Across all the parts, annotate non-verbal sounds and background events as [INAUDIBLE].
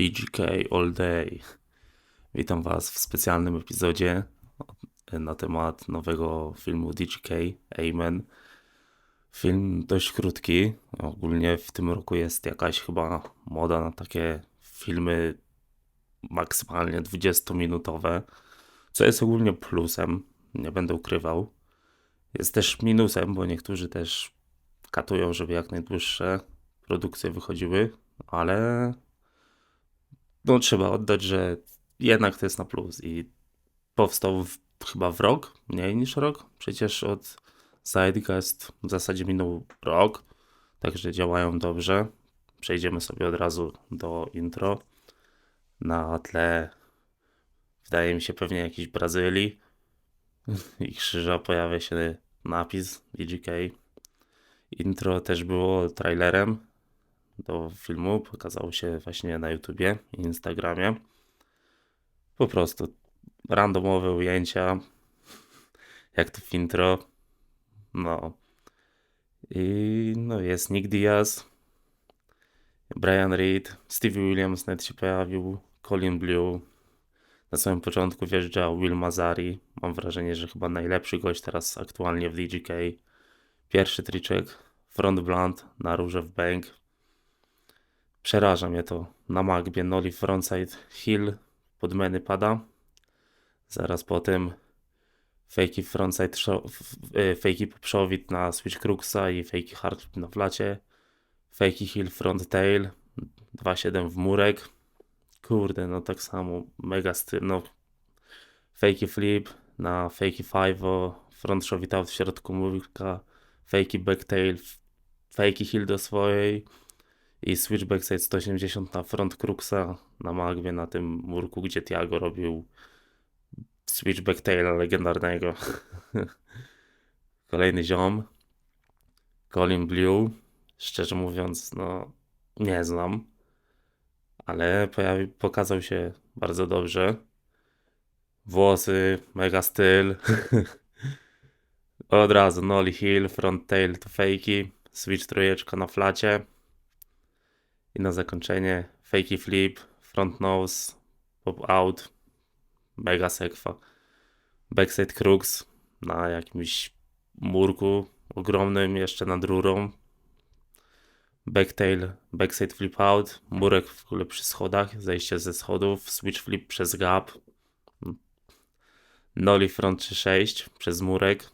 DGK All Day. Witam Was w specjalnym epizodzie na temat nowego filmu DGK Amen. Film dość krótki. Ogólnie w tym roku jest jakaś chyba moda na takie filmy maksymalnie 20-minutowe, co jest ogólnie plusem, nie będę ukrywał. Jest też minusem, bo niektórzy też katują, żeby jak najdłuższe produkcje wychodziły, ale no trzeba oddać, że jednak to jest na plus i powstał w, chyba w rok, mniej niż rok. Przecież od Zeitgeist w zasadzie minął rok, także działają dobrze. Przejdziemy sobie od razu do intro. Na tle wydaje mi się pewnie jakiejś Brazylii [LAUGHS] i krzyża pojawia się napis DGK. Intro też było trailerem do filmu, pokazało się właśnie na YouTubie i Instagramie. Po prostu randomowe ujęcia, [LAUGHS] jak to w intro. No. I no jest Nick Diaz, Brian Reed, Stevie Williams nawet się pojawił, Colin Blue. Na samym początku wjeżdżał Will Mazari. Mam wrażenie, że chyba najlepszy gość teraz aktualnie w DGK. Pierwszy triczek, front blunt na róże w bank. Przeraża mnie to. Na Magbie Noli frontside hill pod meny pada. Zaraz potem fejki frontside fejki poprzowit na switch cruxa i fejki hard na flacie. Fejki hill front tail 2.7 w murek. Kurde, no tak samo mega styl, no fejki flip na fejki 5 front shove w środku murka, fejki backtail, fejki hill do swojej i switch backside 180 na front cruxa na Magwie, na tym murku, gdzie Tiago robił switch backtaila legendarnego. [LAUGHS] Kolejny ziom. Colin Blue. Szczerze mówiąc, no nie znam, ale pojawi, pokazał się bardzo dobrze. Włosy, mega styl. [LAUGHS] Od razu Nolly Hill, front tail to fakey, switch trójeczka na flacie. I na zakończenie fakey flip, front nose, pop out, mega sekwa. Backside crux na jakimś murku ogromnym, jeszcze nad rurą. Backtail, backside flip out, murek w ogóle przy schodach, zejście ze schodów, switch flip przez gap. Nolly front 3-6 przez murek.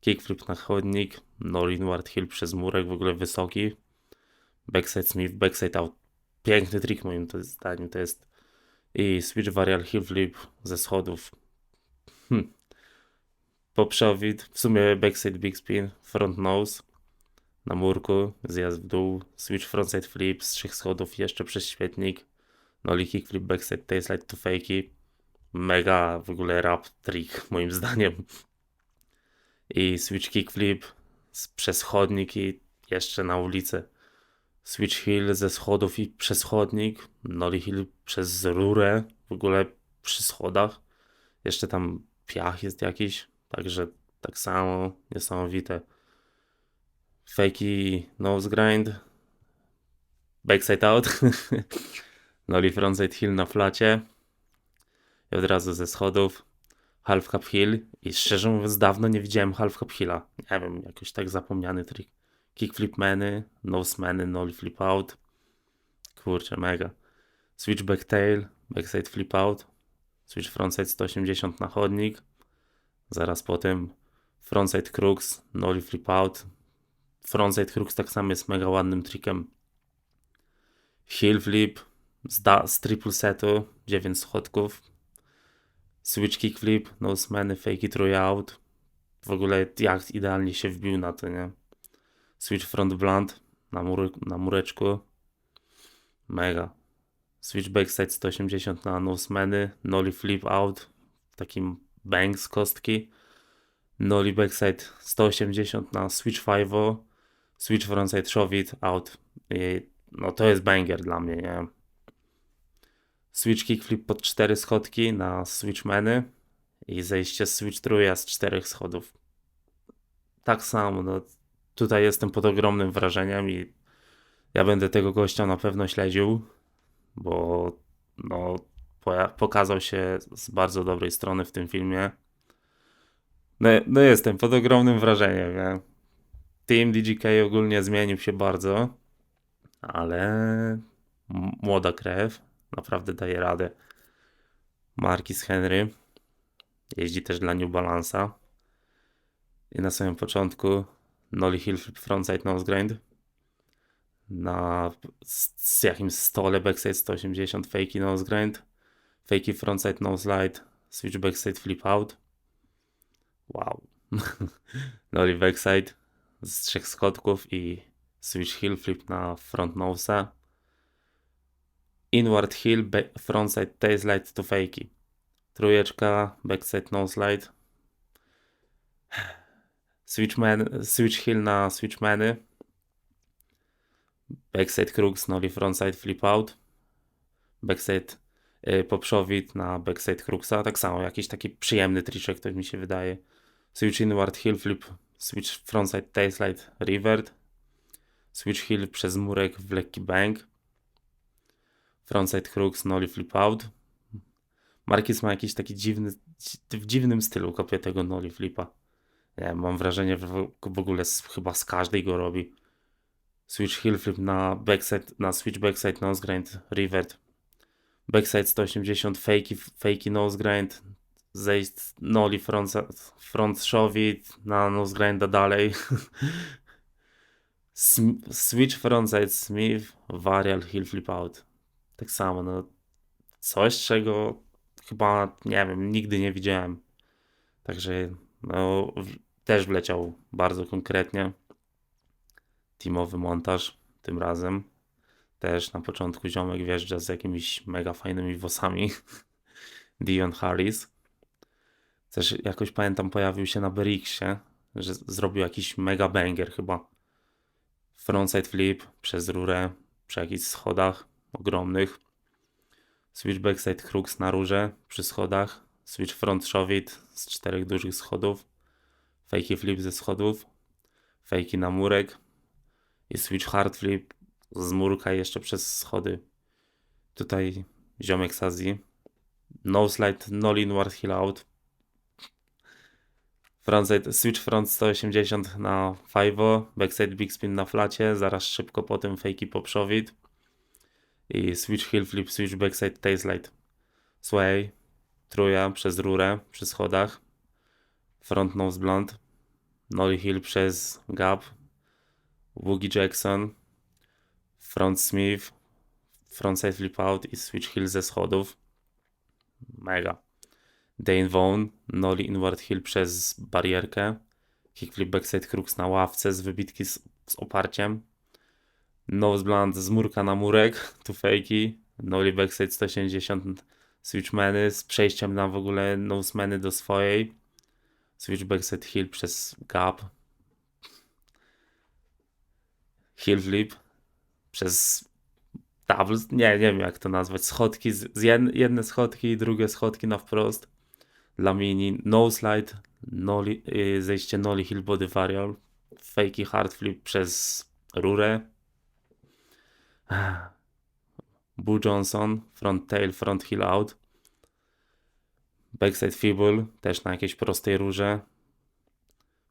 Kickflip na chodnik, Nolly inward hill przez murek, w ogóle wysoki backside smith, backside out. Piękny trik moim zdaniem to jest. I switch varial heel flip ze schodów. Hm. Poprzowid, w sumie backside big spin, front nose na murku, zjazd w dół, switch frontside flip z trzech schodów jeszcze przez świetnik, nollie kickflip, backside tailslide to fakey. Mega w ogóle rap trick moim zdaniem. I switch kickflip przez chodnik i jeszcze na ulicę. Switch Hill ze schodów i przez chodnik, Nolly Hill przez rurę, w ogóle przy schodach. Jeszcze tam piach jest jakiś, także tak samo niesamowite. Fakey nose grind, backside out, [LAUGHS] Nolly frontside hill na flacie i od razu ze schodów half cup hill i szczerze mówiąc dawno nie widziałem half cup hilla. Nie wiem, jakoś tak zapomniany trik kickflip many, nose many, nollie flip out. Kurczę, mega. Switch back tail, backside flip out. Switch frontside 180 na chodnik. Zaraz potem frontside crux, nollie flip out. Frontside crux tak samo jest mega ładnym trikiem. Heel flip z, da, z triple setu, 9 schodków. Switch kickflip, nose many, fake it out. W ogóle jak idealnie się wbił na to, nie? Switch front blunt na, mury, na mureczku. Mega. Switch backside 180 na nose many. Nolly flip out. Takim bang z kostki. Nolly backside 180 na switch 5. Switch frontside shove out. I no to jest banger dla mnie, nie? Switch kickflip pod 4 schodki na switch many i zejście z switch trójka z 4 schodów. Tak samo, no tutaj jestem pod ogromnym wrażeniem i ja będę tego gościa na pewno śledził. bo no, pokazał się z bardzo dobrej strony w tym filmie. No, no jestem pod ogromnym wrażeniem, nie? Team DGK ogólnie zmienił się bardzo, ale młoda krew naprawdę daje radę. Marquis Henry jeździ też dla New Balance'a. I na samym początku Nolly Hill Frontside Nose Grind na z, jakimś stole backside 180 fakey nose grind, fakey frontside nose slide, switch backside flip out. Wow. [LAUGHS] Nolly backside z trzech schodków i switch heel flip na front nose'a. Inward heel frontside tail slide to fakey. Trójeczka backside nose slide. [SIGHS] Switch, man, switch heel na switch many backside crux, nollie frontside flip out, backside y, na backside cruxa, tak samo, jakiś taki przyjemny triczek, to mi się wydaje. Switch inward heel flip, switch frontside tailslide revert, switch heel przez murek w lekki bang, frontside crux, nollie flip out. Marquez ma jakiś taki dziwny, w dziwnym stylu kopię tego nollie flipa. Wiem, mam wrażenie, że w ogóle z, chyba z każdej go robi switch heel flip na backside, na switch backside nose grind, revert, backside 180, fakey, fakey nose grind, zejść nollie front, front shove na nose grinda dalej, [LAUGHS] switch frontside smith, varial heel flip out. Tak samo, no coś czego chyba, nie wiem, nigdy nie widziałem. Także no, też wleciał bardzo konkretnie teamowy montaż tym razem. Też na początku ziomek wjeżdża z jakimiś mega fajnymi włosami. [LAUGHS] Dion Harris. Też jakoś pamiętam pojawił się na Beriksie, że zrobił jakiś mega banger chyba. Frontside flip przez rurę, przy jakichś schodach ogromnych. Switch backside crux na rurze przy schodach. Switch front shove z czterech dużych schodów. Fakey flip ze schodów. Fakey na murek i switch hard flip z murka jeszcze przez schody. Tutaj ziomek z Azji. No slide, no inward heel out. Frontside, switch front 180 na 5, backside big spin na flacie, zaraz szybko potem fakey poprzowid. I switch heel flip, switch backside tail slide. Sway, truja przez rurę przy schodach. Front nose blunt. Nollie heel przez gap, Woogie Jackson, front Smith, frontside flip out i switch heel ze schodów. Mega. Dane Vaughn, nollie inward heel przez barierkę. Kickflip backside crux na ławce z wybitki z, z oparciem. Nose blunt z murka na murek, [LAUGHS] tu fakey. Nollie backside 180 switch many z przejściem na w ogóle nose many do swojej. Switch backside heel przez gap, heel flip przez double, nie, nie wiem jak to nazwać, schodki, z, z jed, jedne schodki, drugie schodki na wprost. Dla mini, no slide, noli, y, zejście nollie heel body varial, fakey hard flip przez rurę, [SIGHS] Boo Johnson, front tail, front heel out, backside fibul, też na jakiejś prostej rurze,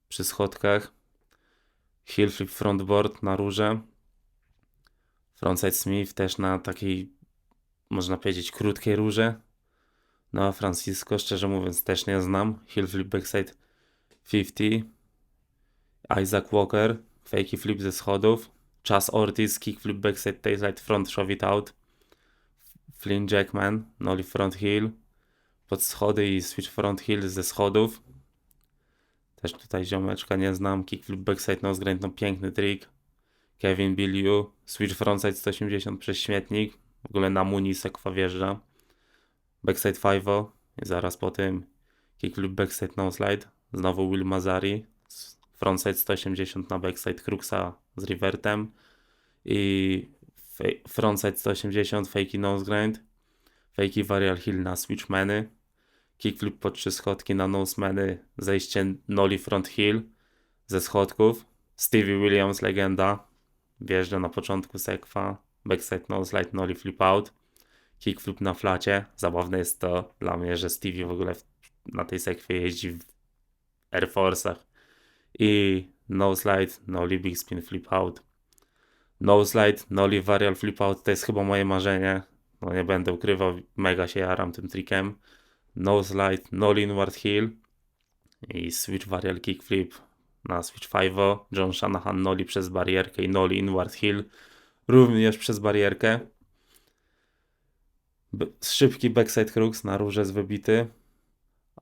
przy schodkach, heel flip frontboard na rurze. Frontside Smith też na takiej, można powiedzieć, krótkiej rurze. No a Francisco, szczerze mówiąc, też nie znam. Heel flip backside 50. Isaac Walker, fakey flip ze schodów. Chas Ortiz, kickflip backside tailslide front shove it out. Flynn Jackman, nollie front heel. Pod schody i switch front heel ze schodów. Też tutaj ziomeczka nie znam. Kickflip backside nose grind, no piękny trik. Kevin Billiu, switch frontside 180 przez śmietnik. W ogóle na muni sekwa wjeżdża. Backside 5 i zaraz po tym kickflip backside no slide. Znowu Will Mazari. Frontside 180 na backside Cruxa z revertem. I frontside 180 fakey nose grind. Fakey varial heel na switch many kickflip po trzy schodki na nosemany, zejście nollie front heel ze schodków. Stevie Williams, legenda, wjeżdża na początku sekwa, backside nose slide, nollie flip out. kickflip na flacie. Zabawne jest to dla mnie, że Stevie w ogóle w, na tej sekwie jeździ w Air Force'ach. I no slide, nollie big spin flip out. No slide, nollie varial flip out to jest chyba moje marzenie. No nie będę ukrywał, mega się jaram tym trikiem. No slide, nollie inward heel i switch varial kickflip na switch 5. John Shanahan nollie przez barierkę i nollie inward heel również przez barierkę. Szybki backside crux na róże wybity.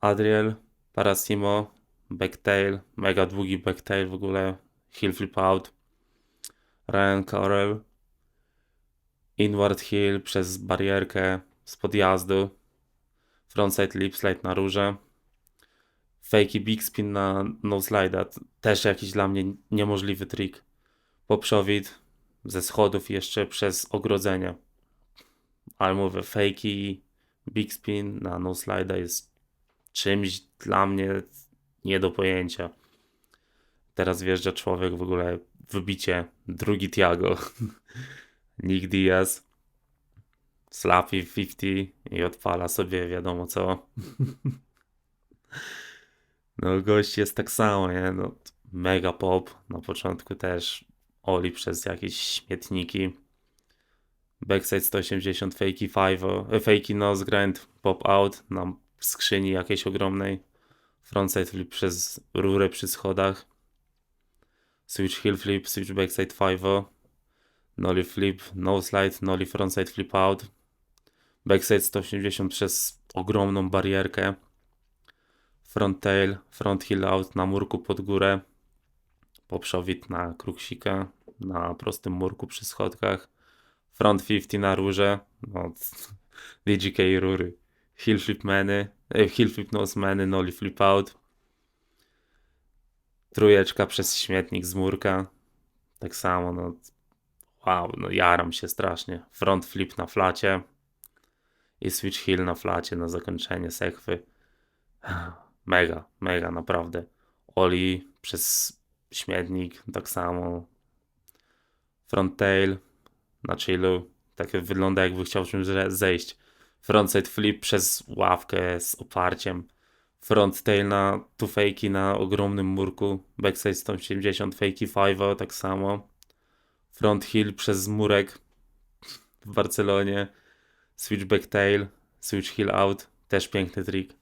Adriel, Parasimo, backtail, mega długi backtail w ogóle, heel flip out. Ryan Correll, inward heel przez barierkę z podjazdu. Frontside lip slide na róże. Fakey big spin na no. Też jakiś dla mnie niemożliwy trik. Poprzowid ze schodów jeszcze przez ogrodzenie. Ale mówię, fakey big spin na no jest czymś dla mnie nie do pojęcia. Teraz wjeżdża człowiek w ogóle wybicie. Drugi Tiago. [LAUGHS] Nick Diaz. Slappy 50 i odpala sobie wiadomo co. No gość jest tak samo, nie? No, mega pop. Na początku też Oli przez jakieś śmietniki. Backside 180, fakey 5, e, fakey nose grind, pop out na skrzyni jakiejś ogromnej. Frontside flip przez rurę przy schodach. Switch heel flip, switch backside 5, nollie flip, no slide, nollie frontside flip out. Backside 180 przez ogromną barierkę. Front tail, front heel out na murku pod górę. Poprzowid na kruksikę, na prostym murku przy schodkach. Front 50 na rurze. No, [LAUGHS] DGK rury. Heel flip many, e, heel flip nose many, nollie flip out. Trójeczka przez śmietnik z murka. Tak samo, no. Wow, no jaram się strasznie. Front flip na flacie. I switch heel na flacie na zakończenie sekwy. [SIGHS] Mega, mega, naprawdę. Oli przez śmietnik, tak samo. Front tail na chillu. Tak wygląda jakby chciał czymś ze- zejść. Frontside flip przez ławkę z oparciem. Front tail na tu fakey na ogromnym murku. Backside 180, fakey 5 tak samo. Front heel przez murek w Barcelonie. Switch back tail, switch heel out. Też piękny trik.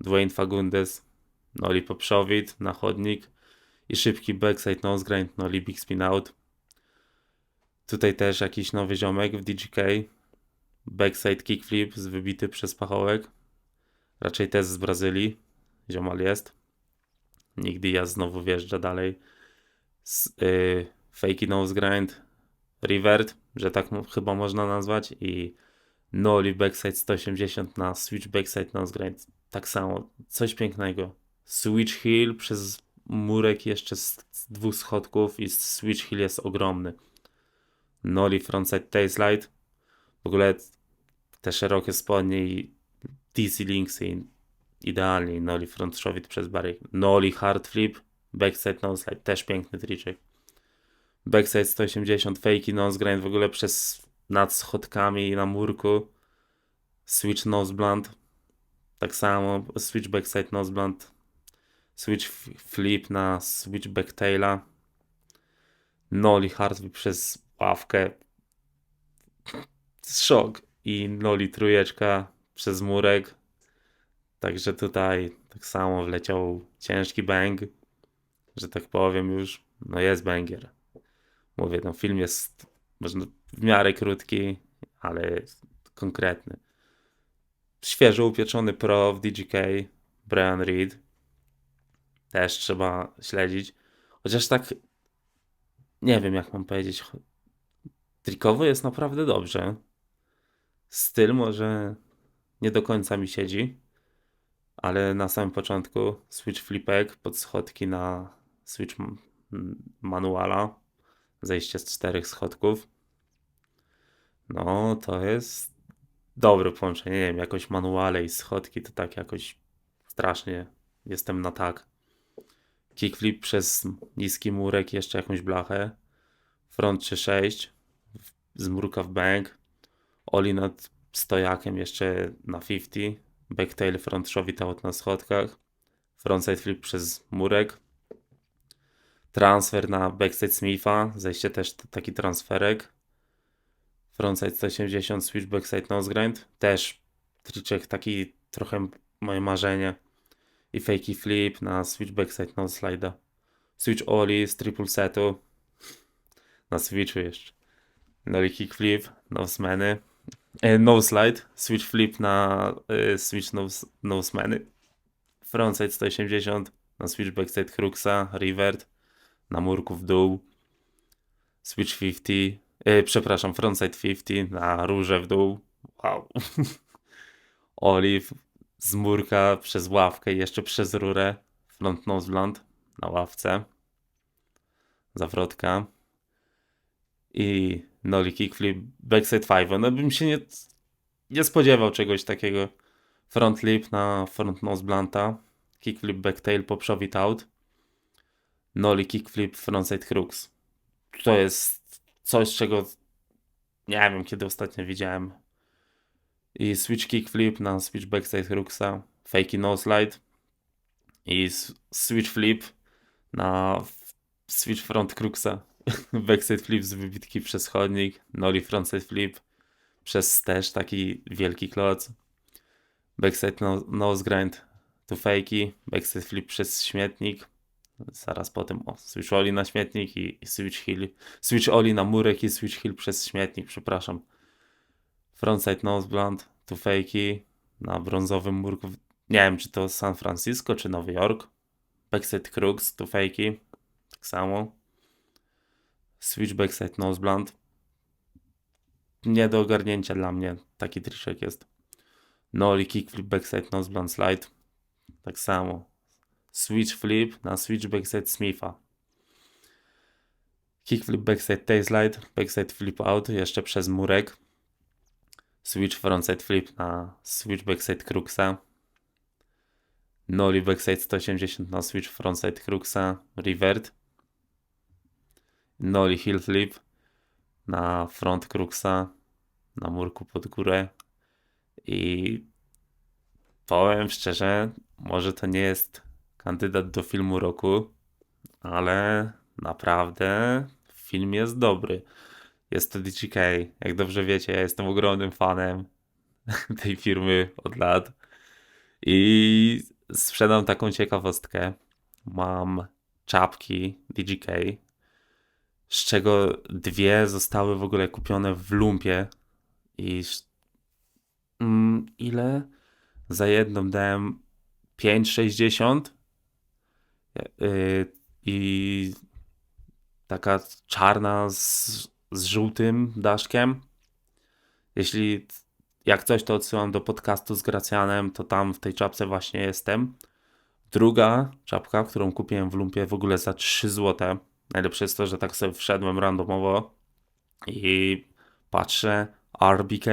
Dwayne Fagundes, Noli Poprzowid na chodnik i szybki backside nose grind, Noli big spin out. Tutaj też jakiś nowy ziomek w DGK. Backside kickflip z wybity przez pachołek. Raczej też z Brazylii. Ziomal jest. Nick Diaz znowu wjeżdża dalej. Z, yy, fakey nose grind. Revert, że tak chyba można nazwać. I Noli backside 180 na switch backside nose grind. Tak samo. Coś pięknego. Switch heel przez murek jeszcze z, dwóch schodków i switch heel jest ogromny. Noli frontside tail slide. W ogóle te szerokie spodnie i DC links i idealnie. Noli front shove przez barrier. Noli hard flip. Backside nose slide. Też piękny triczek. Backside 180 fakey nose grind w ogóle przez nad schodkami na murku. Switch nose blunt. Tak samo. Switch backside nose blunt. Switch flip na switch backtaila. Noli hard flip przez ławkę. Szok. I noli trójeczka przez murek. Także tutaj tak samo wleciał ciężki bang. Że tak powiem już. No jest banger. Mówię, no film jest można w miarę krótki, ale konkretny. Świeżo upieczony pro w DGK, Brian Reed. Też trzeba śledzić. Chociaż tak, nie wiem jak mam powiedzieć. Trikowo jest naprawdę dobrze. Styl może nie do końca mi siedzi, ale na samym początku switch flipek pod schodki na switch manuala zejście z czterech schodków. No, to jest dobre połączenie. Nie wiem, jakoś manuale i schodki to tak jakoś strasznie jestem na tak. Kickflip przez niski murek, jeszcze jakąś blachę. Front 3-6 z murka w bank. Oli nad stojakiem jeszcze na 50, backtail front shove na schodkach, frontside flip przez murek, transfer na backside Smitha, zejście też taki transferek, frontside 180, switch backside nose grind, też triczek taki trochę moje marzenie. I fakey flip na switch backside nose slide'a, switch ollie z triple setu, na switchu jeszcze, nollie kick flip, nose many, e, no slide, switch flip na e, switch nose, nose many, frontside 180 na switch backside Cruxa, revert, na murku w dół, switch 50, e, przepraszam, frontside 50 na róże w dół, wow, [LAUGHS] olive z murka przez ławkę i jeszcze przez rurę, front nose blunt na ławce, zawrotka. I nollie kickflip, backside 5, no bym się nie, nie spodziewał czegoś takiego, front lip na front nose blunta, kickflip backtail it out, nollie kickflip frontside crux. To jest coś, czego nie wiem kiedy ostatnio widziałem. I switch kickflip na switch backside cruxa, fakey no slide i switch flip na switch front cruxa, [LAUGHS] backside flip z wybitki przez chodnik, nollie frontside flip przez stesz, taki wielki kloc, backside no, nose grind to fakey, backside flip przez śmietnik, zaraz potem o, switch ollie na śmietnik i, switch hill, switch ollie na murek i switch hill przez śmietnik, przepraszam. Frontside nose blunt to fakey na brązowym murku, nie wiem czy to San Francisco czy Nowy Jork, backside crux to fakey, tak samo. Switch backside nose blunt. Nie do ogarnięcia dla mnie taki triczek jest. Nollie kickflip backside nose blunt slide. Tak samo. Switch flip na switch backside Smitha. Kickflip backside tail slide, backside flip out jeszcze przez murek. Switch frontside flip na switch backside Cruxa. Nollie backside 180 na switch frontside Cruxa, revert. Nollie heel flip na front Cruxa, na murku pod górę. I powiem szczerze, może to nie jest kandydat do filmu roku, ale naprawdę film jest dobry. Jest to DGK. Jak dobrze wiecie, ja jestem ogromnym fanem [LAUGHS] tej firmy od lat. I sprzedam taką ciekawostkę. Mam czapki DGK, z czego dwie zostały w ogóle kupione w lumpie. I mm, ile? Za jedną dałem 5,60 yy, i taka czarna z, z żółtym daszkiem. Jeśli jak coś, to odsyłam do podcastu z Gracjanem, to tam w tej czapce właśnie jestem. Druga czapka, którą kupiłem w lumpie w ogóle za 3 zł. Najlepsze jest to, że tak sobie wszedłem randomowo i patrzę RBK.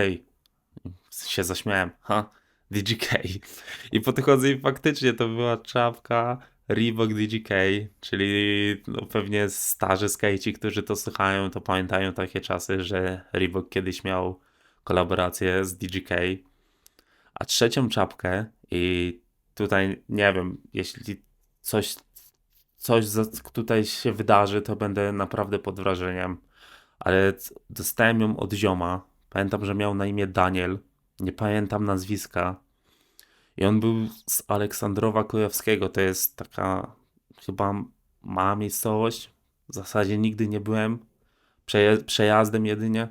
Się zaśmiałem. Ha, DGK. I podchodzę i faktycznie to była czapka Reebok DGK, czyli no pewnie starzy skejci, którzy to słuchają, to pamiętają takie czasy, że Reebok kiedyś miał kolaborację z DGK. A trzecią czapkę i tutaj nie wiem, jeśli coś, coś tutaj się wydarzy, to będę naprawdę pod wrażeniem. Ale dostałem ją od zioma. Pamiętam, że miał na imię Daniel. Nie pamiętam nazwiska. I on był z Aleksandrowa Kujawskiego. To jest taka chyba mała miejscowość. W zasadzie nigdy nie byłem. Przeje- przejazdem jedynie.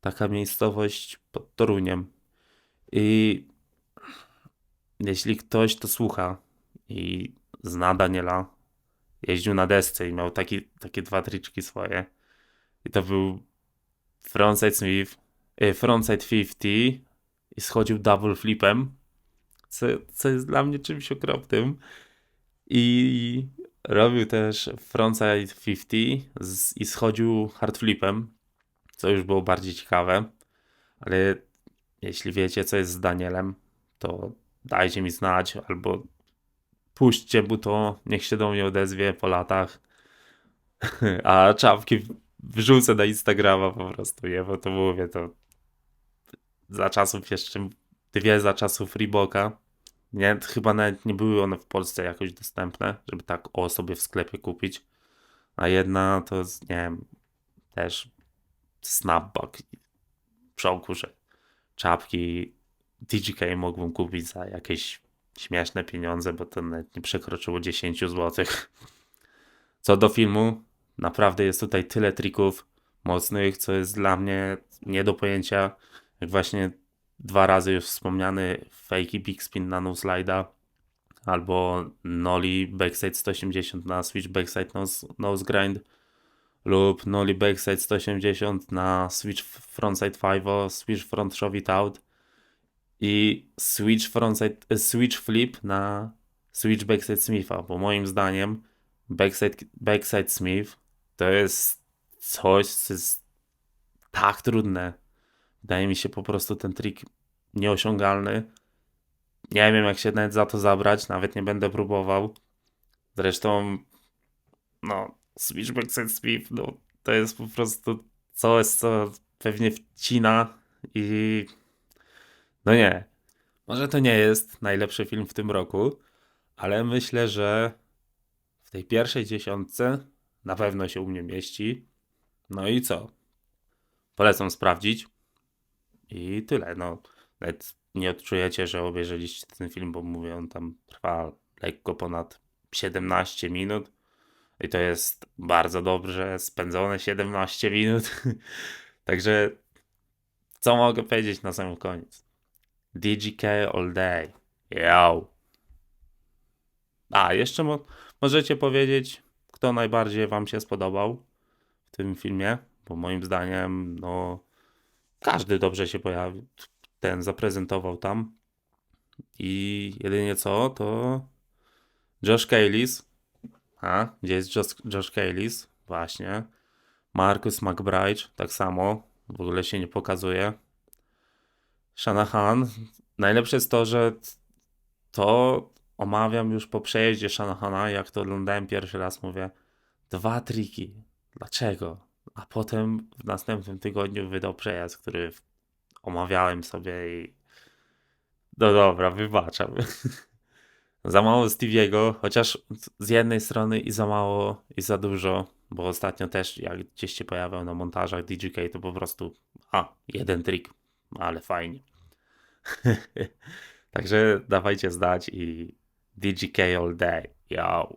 Taka miejscowość pod Toruniem. I jeśli ktoś to słucha i zna Daniela, jeździł na desce i miał taki, takie dwa triczki swoje. I to był frontside Smith, e, frontside 50 i schodził double flipem, co, co jest dla mnie czymś okropnym. I robił też frontside 50 z, i schodził hard flipem, co już było bardziej ciekawe. Ale jeśli wiecie, co jest z Danielem, to dajcie mi znać, albo puśćcie mu to, niech się do mnie odezwie po latach. [LAUGHS] A czapki wrzucę na Instagrama po prostu, nie? Bo to mówię, to za czasów jeszcze, dwie za czasów Reeboka. Nie, chyba nawet nie były one w Polsce jakoś dostępne, żeby tak o sobie w sklepie kupić. A jedna to, jest, nie wiem, też snapback. Szoku, że czapki DGK mógłbym kupić za jakieś śmieszne pieniądze, bo to nawet nie przekroczyło 10 zł. [LAUGHS] Co do filmu, naprawdę jest tutaj tyle trików mocnych, co jest dla mnie nie do pojęcia. Jak właśnie dwa razy już wspomniany fake big spin na no slide'a albo nollie backside 180 na switch backside nose, nose grind lub nollie backside 180 na switch frontside 5 switch front shove it out i switch frontside, e, switch flip na switch backside Smitha, bo moim zdaniem backside, backside Smith to jest coś, co jest tak trudne. Wydaje mi się po prostu ten trik nieosiągalny. Nie wiem, jak się nawet za to zabrać, nawet nie będę próbował. Zresztą, no, switch backside Smith, no, to jest po prostu coś, co pewnie wcina i no nie. Może to nie jest najlepszy film w tym roku, ale myślę, że w tej pierwszej dziesiątce na pewno się u mnie mieści. No i co? Polecam sprawdzić. I tyle. No, nawet nie odczujecie, że obejrzeliście ten film, bo mówię, on tam trwa lekko ponad 17 minut. I to jest bardzo dobrze spędzone 17 minut. [LAUGHS] Także co mogę powiedzieć na sam koniec? DGK all day. Yo. A, jeszcze mo możecie powiedzieć, kto najbardziej wam się spodobał w tym filmie, bo moim zdaniem, no, każdy dobrze się pojawił, ten zaprezentował tam. I jedynie co, to Josh Kaylis. A, gdzie jest Josh, Josh Kaylis? Właśnie. Marcus McBride, tak samo. W ogóle się nie pokazuje. Shanahan. Najlepsze jest to, że to omawiam już po przejeździe Shanahana, jak to oglądałem pierwszy raz, mówię, dwa triki. Dlaczego? A potem w następnym tygodniu wydał przejazd, który omawiałem sobie i no dobra, wybaczam. [LAUGHS] za mało Stevie'ego, chociaż z jednej strony i za mało, i za dużo, bo ostatnio też jak gdzieś się pojawiał na montażach DJK, to po prostu a, jeden trik, ale fajnie. [LAUGHS] Także dawajcie zdać i DGK all day. Yo.